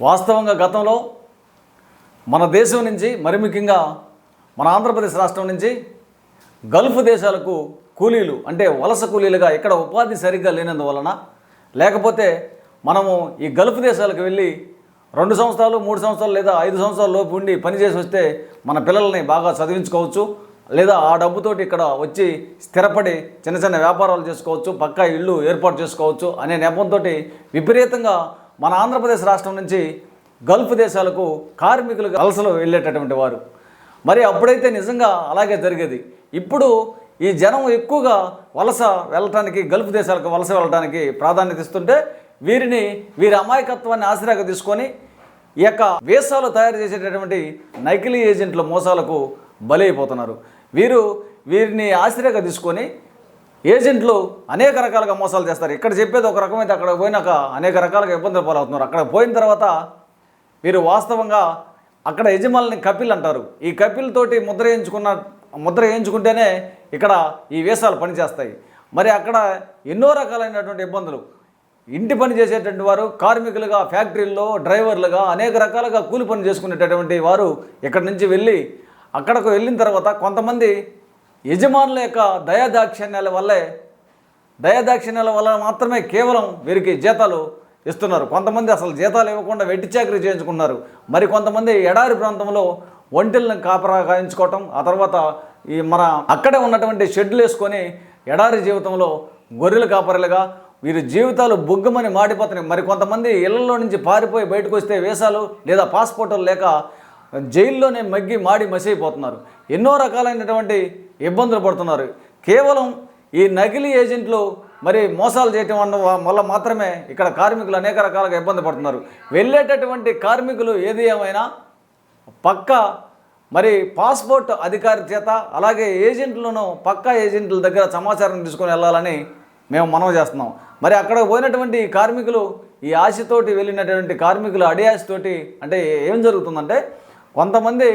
వాస్తవంగా గతంలో మన దేశం నుంచి మరి ముఖ్యంగా మన ఆంధ్రప్రదేశ్ రాష్ట్రం నుంచి గల్ఫ్ దేశాలకు కూలీలు అంటే వలస కూలీలుగా ఇక్కడ ఉపాధి సరిగ్గా లేనందువలన లేకపోతే మనము ఈ గల్ఫ్ దేశాలకు వెళ్ళి రెండు సంవత్సరాలు మూడు సంవత్సరాలు లేదా ఐదు సంవత్సరాల లోపు ఉండి పనిచేసి వస్తే మన పిల్లల్ని బాగా చదివించుకోవచ్చు లేదా ఆ డబ్బుతోటి ఇక్కడ వచ్చి స్థిరపడి చిన్న చిన్న వ్యాపారాలు చేసుకోవచ్చు పక్కా ఇల్లు ఏర్పాటు చేసుకోవచ్చు అనే నెపంతో విపరీతంగా మన ఆంధ్రప్రదేశ్ రాష్ట్రం నుంచి గల్ఫ్ దేశాలకు కార్మికులు అలసలు వెళ్ళేటటువంటి వారు. మరి అప్పుడైతే నిజంగా అలాగే జరిగేది. ఇప్పుడు ఈ జనం ఎక్కువగా వలస వెళ్ళటానికి గల్ఫ్ దేశాలకు వలస వెళ్ళటానికి ప్రాధాన్యత ఇస్తుంటే వీరిని వీరి అమాయకత్వాన్ని ఆశ్రయగా తీసుకొని ఈ యొక్క వేసాలు తయారు చేసేటటువంటి నకిలీ ఏజెంట్ల మోసాలకు బలైపోతున్నారు. వీరు వీరిని ఆశ్రయగా తీసుకొని ఏజెంట్లు అనేక రకాలుగా మోసాలు చేస్తారు. ఇక్కడ చెప్పేది ఒక రకమైతే అక్కడ పోయినాక అనేక రకాలుగా ఇబ్బందులు పాలవుతున్నారు. అక్కడ పోయిన తర్వాత వీరు వాస్తవంగా అక్కడ యజమానులని కపిల్ అంటారు. ఈ కపిల్ తోటి ముద్ర వేయించుకున్న ముద్ర వేయించుకుంటేనే ఇక్కడ ఈ వేషాలు పనిచేస్తాయి. మరి అక్కడ ఎన్నో రకాలైనటువంటి ఇబ్బందులు. ఇంటి పని చేసేటువంటి వారు కార్మికులుగా ఫ్యాక్టరీల్లో డ్రైవర్లుగా అనేక రకాలుగా కూలి పని చేసుకునేటటువంటి వారు ఇక్కడి నుంచి వెళ్ళి అక్కడకు వెళ్ళిన తర్వాత కొంతమంది యజమానుల యొక్క దయాదాక్షిణ్యాల వల్లే దయాదాక్షిణ్యాల వల్ల మాత్రమే కేవలం వీరికి జీతాలు ఇస్తున్నారు. కొంతమంది అసలు జీతాలు ఇవ్వకుండా వెట్టి చాకరీ చేయించుకున్నారు. మరి కొంతమంది ఎడారి ప్రాంతంలో ఒంటెలను కాపరా కాయించుకోవటం ఆ తర్వాత ఈ మన అక్కడే ఉన్నటువంటి షెడ్లు వేసుకొని ఎడారి జీవితంలో గొర్రెలు కాపరలుగా వీరి జీవితాలు బుగ్గమని మాడిపోతున్నాయి. మరి కొంతమంది ఇళ్ళలో నుంచి పారిపోయి బయటకు వస్తే వేషాలు లేదా పాస్పోర్టులు లేక జైల్లోనే మగ్గి మాడి మసైపోతున్నారు. ఎన్నో రకాలైనటువంటి ఇబ్బందులు పడుతున్నారు. కేవలం ఈ నకిలీ ఏజెంట్లు మరి మోసాలు చేయటం వల్ల వల్ల మాత్రమే ఇక్కడ కార్మికులు అనేక రకాలుగా ఇబ్బంది పడుతున్నారు. వెళ్ళేటటువంటి కార్మికులు ఏది ఏమైనా పక్క మరి పాస్పోర్ట్ అధికారి చేత అలాగే ఏజెంట్లను పక్కా ఏజెంట్ల దగ్గర సమాచారం తీసుకొని వెళ్ళాలని మేము మనవి చేస్తున్నాం. మరి అక్కడ పోయినటువంటి ఈ కార్మికులు ఈ ఆశతోటి వెళ్ళినటువంటి కార్మికులు అడియాశతోటి అంటే ఏం జరుగుతుందంటే కొంతమంది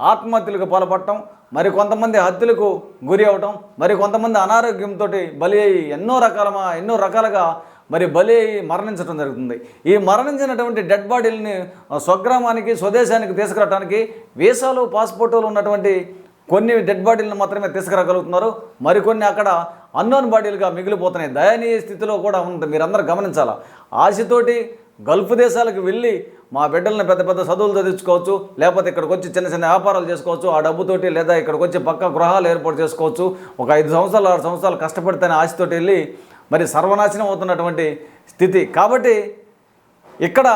ఆత్మహత్యలకు పాల్పడటం మరి కొంతమంది హత్యలకు గురి అవటం మరి కొంతమంది అనారోగ్యంతో బలి అయ్యి ఎన్నో రకాల ఎన్నో రకాలుగా మరి బలి అయ్యి మరణించడం జరుగుతుంది. ఈ మరణించినటువంటి డెడ్ బాడీలని స్వగ్రామానికి స్వదేశానికి తీసుకురావడానికి వీసాలు పాస్పోర్టులు ఉన్నటువంటి కొన్ని డెడ్ బాడీలను మాత్రమే తీసుకురాగలుగుతున్నారు. మరికొన్ని అక్కడ అన్నోన్ బాడీలుగా మిగిలిపోతున్నాయి. దయనీయ స్థితిలో కూడా ఉంటుంది మీరందరూ గమనించాలా. ఆశతోటి గల్ఫ్ దేశాలకు వెళ్ళి మా బిడ్డల్ని పెద్ద పెద్ద చదువులు చదివించుకోవచ్చు లేకపోతే ఇక్కడికి వచ్చి చిన్న చిన్న వ్యాపారాలు చేసుకోవచ్చు ఆ డబ్బుతోటి లేదా ఇక్కడికి వచ్చి పక్క గృహాలు ఏర్పాటు చేసుకోవచ్చు. ఒక ఐదు సంవత్సరాలు ఆరు సంవత్సరాలు కష్టపడితేనే ఆశతోటి వెళ్ళి మరి సర్వనాశనం అవుతున్నటువంటి స్థితి. కాబట్టి ఇక్కడ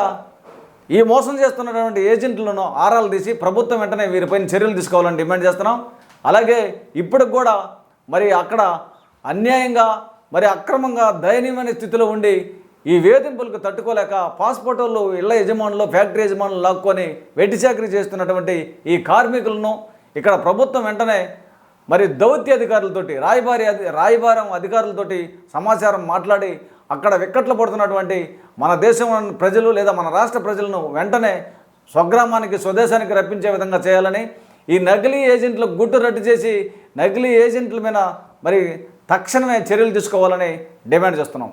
ఈ మోసం చేస్తున్నటువంటి ఏజెంట్లను ఆరాలు తీసి ప్రభుత్వం వెంటనే వీరిపైన చర్యలు తీసుకోవాలని డిమాండ్ చేస్తున్నాం. అలాగే ఇప్పటికి కూడా మరి అక్కడ అన్యాయంగా మరి అక్రమంగా దయనీయమైన స్థితిలో ఉండి ఈ వేధింపులకు తట్టుకోలేక పాస్పోర్టులు ఇళ్ళ యజమానులు ఫ్యాక్టరీ యజమానులు లాక్కొని వెట్టి చాకరీ చేస్తున్నటువంటి ఈ కార్మికులను ఇక్కడ ప్రభుత్వం వెంటనే మరి దౌత్య అధికారులతోటి రాయబారి అధి రాయబారం అధికారులతోటి సమాచారం మాట్లాడి అక్కడ విక్కట్లు పడుతున్నటువంటి మన దేశం ప్రజలు లేదా మన రాష్ట్ర ప్రజలను వెంటనే స్వగ్రామానికి స్వదేశానికి రప్పించే విధంగా చేయాలని ఈ నకిలీ ఏజెంట్ల గుట్టు రట్టు చేసి నకిలీ ఏజెంట్ల మీద మరి తక్షణమే చర్యలు తీసుకోవాలని డిమాండ్ చేస్తున్నాం.